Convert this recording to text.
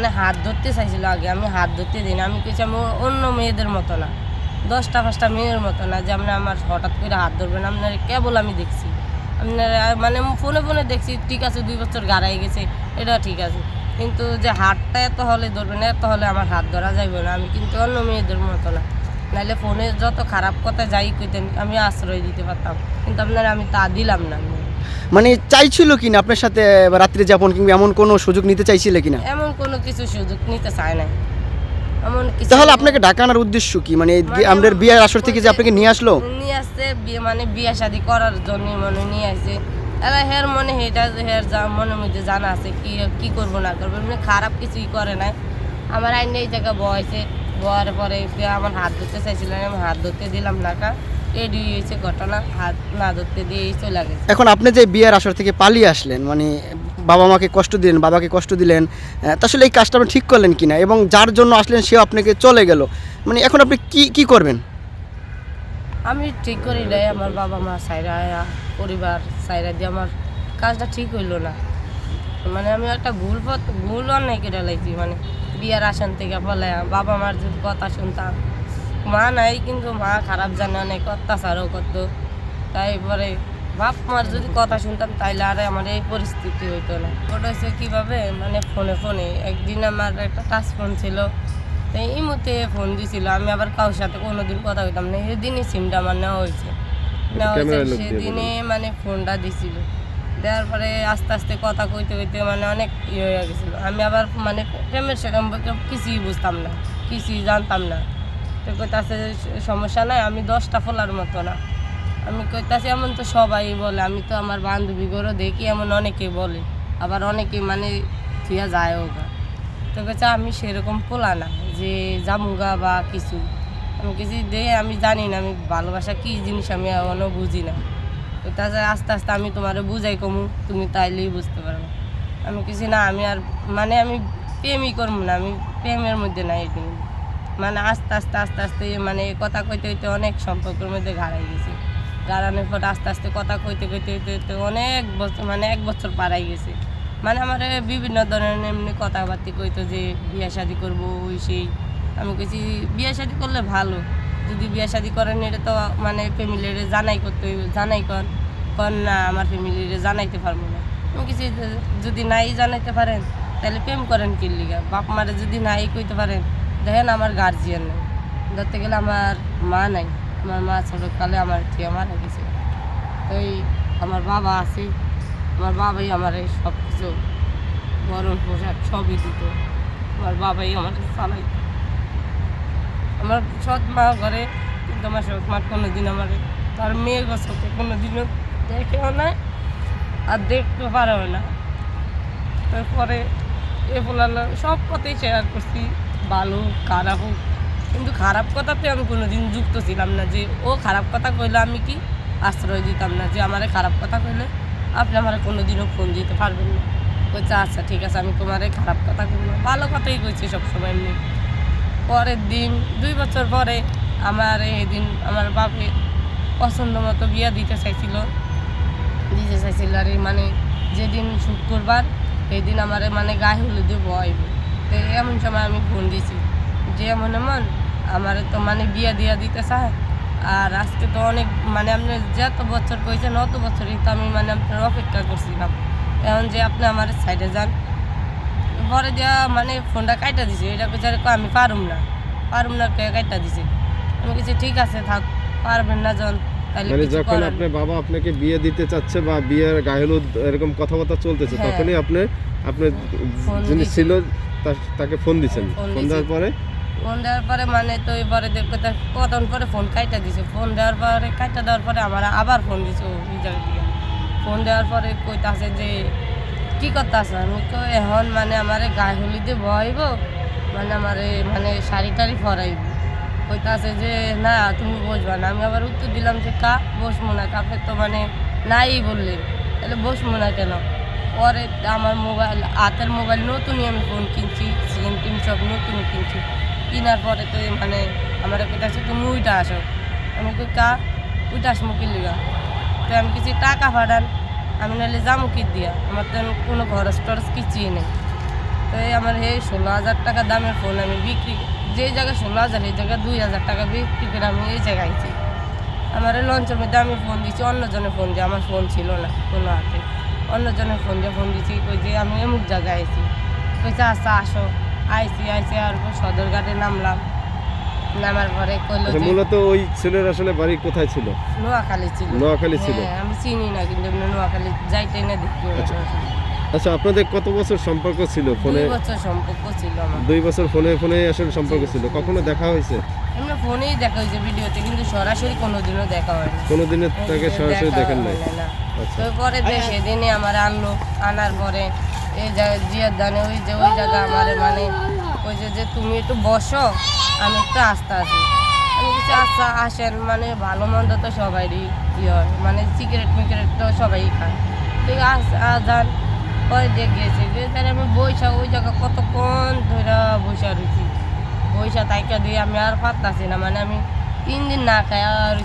মানে হাত ধরতে চাইছিল আগে। আমি হাত ধরতে দিই না। আমি কিছু আমি অন্য মেয়েদের মতো না। দশটা পাঁচটা মেয়ের মতো না যে আপনার আমার হঠাৎ করে হাত ধরবেন। আপনার কেবল আমি দেখছি। আপনার মানে ফোনে ফোনে দেখছি, ঠিক আছে, দুই বছর গাড়াই গেছে, এটা ঠিক আছে। কিন্তু যে হাতটা এত হলে ধরবেন এত হলে আমার হাত ধরা যাইবে না। আমি কিন্তু অন্য মেয়েদের মতো না। নাহলে ফোনে যত খারাপ কথা যাই কইতেন, আমি আশ্রয় দিতে পারতাম। কিন্তু আপনার, আমি তা দিলাম না। মানে চাইছিল কিনা আপনার সাথে রাত্রি যাপন কিংবা এমন কোনো সুযোগ নিতে চাইছিলে কিনা? এমন কোনো কিছু সুযোগ নিতে চায় না এমন কিছু তাহলে আপনাকে ডাকা আনার উদ্দেশ্য কি? মানে মানে আমাদের বিয়ের আসর থেকে যে আপনাকে নিয়ে আসলো? নিয়ে আসছে বিয়ে মানে বিয়ে শাদি করার জন্য মনে নিয়ে আসছে। এবার হের মনে হেটা হের যা মনের মধ্যে জানা আছে কি কি করব না করব এমনি খারাপ কিছুই করে নাই। আমার আইনে এই জায়গা বয়সে বয়ার পরে আমার হাত ধরতে চাইছিলেন আমি হাত ধরতে দিলাম না এডি হয়েছে ঘটনা হাত না ধরতে দিয়েই চলে গেছে। এখন আপনি যে বিয়ের আসর থেকে পালিয়ে আসলেন মানে বাবা মাকে কষ্ট দিলেন বাবাকে কষ্ট দিলেন আসলে এই কাজটা আপনি ঠিক করলেন কিনা? এবং যার জন্য আসলেন সেও আপনাকে চলে গেল মানে এখন আপনি কি কি করবেন? আমি ঠিক করি নাই আমার বাবা মা সাইরা পরিবার সাইরা দিয়ে আমার কাজটা ঠিক হইল না। মানে আমি একটা ভুল পথ ভুল অন্যায় কেটে লাগছি মানে বিয়ার আসন থেকে বলে বাবা মার যদি কথা শুনতাম মা নাই কিন্তু মা খারাপ জানে অনেক অত্যাচারও করতো। তাই পরে বাপ মার যদি কথা শুনতাম তাইলে আর আমার এই পরিস্থিতি হইতো না। ওটা হচ্ছে কীভাবে? মানে ফোনে ফোনে। একদিন আমার একটা টাচ ফোন ছিল। তাই এই মতে ফোন দিছিল। আমি আবার কারোর সাথে কোনোদিন কথা কইতাম না। সেদিনই সিমটা আমার নেওয়া হয়েছে। নেওয়া হয়েছে সেদিনে মানে ফোনটা দিছিল। দেওয়ার পরে আস্তে আস্তে কথা কইতে কইতে মানে অনেক ইয়ে হয়ে গেছিল। আমি আবার মানে প্রেমের সম্পর্কে কিছুই বুঝতাম না। কিছুই জানতাম না। তো কইতাছে সমস্যা নাই, আমি দশটা ফোলার মতো না। আমি কইতাছি, এমন তো সবাই বলে, আমি তো আমার বান্ধবীগুলো দেখি, এমন অনেকে বলে। আবার অনেকে মানে থুয়া যায় ওগা। তো কইছে, আমি সেরকম পোলা না, যে জামুগা বা কিছু। আমি কিছু দিয়ে আমি জানি না, আমি ভালোবাসা কী জিনিস আমি এখনও বুঝি না। কইতাছে, আস্তে আস্তে আমি তোমারে বুঝাই কমু, তুমি তাইলেই বুঝতে পারবে। আমি কিছু না, আমি আর মানে আমি প্রেমই করব না, আমি প্রেমের মধ্যে নাই কিন্তু মানে আস্তে আস্তে আস্তে আস্তে মানে কথা কইতে কইতে অনেক সম্পর্কের মধ্যে গাড়াই গেছে। গাড়ানোর পর আস্তে আস্তে কথা কইতে কইতে কইতে কইতে অনেক বছর মানে এক বছর পারাই গেছে। মানে আমার বিভিন্ন ধরনের এমনি কথাবার্তা কইতো যে, বিয়ে শাদি করব, ওই সেই। আমি কইছি, বিয়ে শাদি করলে ভালো। যদি বিয়ে শাদি করেন, এটা তো মানে ফ্যামিলির জানাই করতে জানাই কর কর না, আমার ফ্যামিলির জানাইতে পারব না। আমি কিছু যদি নাই জানাইতে পারেন, তাহলে প্রেম করেন কি লিগা বাপ মারে যদি নাই কইতে পারেন দেখেন আমার গার্জিয়ান নেই। ধরতে গেলে আমার মা নাই। আমার মা ছোটোকালে আমার থেকে মারা গেছে। তো আমার বাবা আছে। আমার বাবাই আমার এই সব কিছু গরম পোশাক সবই দিত। আমার বাবাই আমার চালাই আমার সৎ মা ঘরে কিন্তু আমার সৎ মা কোনোদিন আমার, তার মেয়ে গছকে কোনোদিনও দেখেও না আর দেখতে পারেও না। তারপরে এ বলালো, সব কথাই শেয়ার করছি। ভালো হোক, খারাপ হোক। কিন্তু খারাপ কথাতে আমি কোনোদিন যুক্ত ছিলাম না যে ও খারাপ কথা কইলে আমি কি? আশ্রয় দিতাম না যে আমারে খারাপ কথা কইলে আপনি আমার কোনোদিনও ফোন দিতে পারবেন না। কইছে আচ্ছা ঠিক আছে আমি তোমারে খারাপ কথা কইব ভালো কথাই কইছি সবসময় এমনি। পরের দিন দুই বছর পরে আমার এই দিন আমার বাপে পছন্দ মতো বিয়া দিতে চাইছিল। দিতে চাইছিল আর মানে যেদিন শুক্রবার সেই দিন আমার মানে গায়ে হলুদে বয় এমন সময় আমি ফোন দিছি। যে এমন এমন আমার তো মানে বিয়া দিয়া দিতে চায় আর আজকে তো অনেক মানে আপনি যত বছর কইছেন অত বছরই তো আমি মানে আপনার অপেক্ষা করছিলাম এখন যে আপনি আমার সাইডে যান, পরে দিয়া মানে ফোনটা কাইটা দিছে। এটা বেচারে আমি পারুম না। পারুম না কে কাইটা দিছে। আমি কিছু ঠিক আছে, থাক, পারবেন না তাহলে মানে যখন আপনার বাবা আপনাকে বিয়ে দিতে চাচ্ছে বা বিয়ের গায়ে হলুদ এরকম কথাবার্তা চলতেছে হ্যাঁ। তখনই আপনি আপনার যিনি ছিল তাকে ফোন ফোন দেওয়ার পরে? ফোন দেওয়ার পরে মানে তো এবারে কতক্ষণ পরে ফোন কাইটা দিছে। ফোন দেওয়ার পরে কাইটা দেওয়ার পরে আমার আবার ফোন দিছে ওই জায়গা থেকে ফোন দেওয়ার পরে কইতাছে যে কি করতেছ? আমি তো এখন মানে আমার গায়ে হলিদে বইব মানে আমার মানে শাড়ি টাড়ি ফরাইব কইতাছে যে না তুমি বসবা না। আমি আবার উত্তর দিলাম যে কা, বসবো না। কাপে তো মানে নাই বললেন তাহলে বসবো না কেন? পরে আমার মোবাইল, হাতের মোবাইল নতুনই আমি ফোন কিনছি সিম টিম সব নতুন কিনছি। কেনার পরে তো মানে আমার কইতাছে তুমি উইটা আসো। আমি কই, কা, উইটা আসব কি লিগা? তো আমি কিছু টাকা পাঠান। আমি নাহলে যাব কি দিয়া? আমার তো কোনো খরচ টরচ কিছুই নেই। তো এই আমার এই ষোলো হাজার টাকা দামের ফোন আমি বিক্রি যে জায়গায় ষোলো হাজার এই জায়গায় দুই হাজার টাকা বিক্রি করে আমি এই জায়গায় আইছি। আমার এই লঞ্চের মধ্যে আমি ফোন দিচ্ছি অন্যজনের ফোন দিয়ে আমার ফোন ছিল না কোনো হাতে। অন্যজনের ফোন দিয়ে ফোন দিচ্ছি কই যে আমি এমুক জায়গায় আইছি। কইছে আচ্ছা আসো। আইসি আইসি আর সদরঘাটে নামলাম। নামার পরে কইলো আচ্ছা মূলত ওই ছেলের আসলে বাড়ি কোথায় ছিল? নোয়াখালী ছিল। নোয়াখালী ছিল। হ্যাঁ, আমি চিনি না কিন্তু নোয়াখালী যাইতে না দেখি। আচ্ছা আপনাদের কত বছর সম্পর্ক ছিল ফোনে? দুই বছর সম্পর্ক ছিল আমার। দুই বছর ফোনে ফোনে আসলে সম্পর্ক ছিল। কখনো দেখা হয়েছে? এমনি ফোনেই দেখা হয়েছে ভিডিওতে কিন্তু সরাসরি কোনোদিনও দেখা হয়নি। কোনোদিনের তাকে সরাসরি দেখা দেখেন নাই? হয় না। আচ্ছা। তো পরে যে সেদিনে আমার আনলো আনার পরে এই জিয়ার দানে ওই যে ওই জায়গা আমার মানে ওই যে যে তুমি একটু বসো আমি একটু আস্তে আছি। আমি কিছু আচ্ছা আসেন। মানে ভালো মন্দ তো সবারই ই হয়। মানে সিগারেট মিগারেট তো সবাই খায়। ঠিক আছে আজান পরে দেখেছে গেছে যে তাহলে আমি বৈশা ওই জায়গা কতক্ষণ ধরে বৈশা রয়েছি বৈশা তাইকা দিয়ে আমি আর পারতাছি না মানে আমি তিন দিন না খাই আর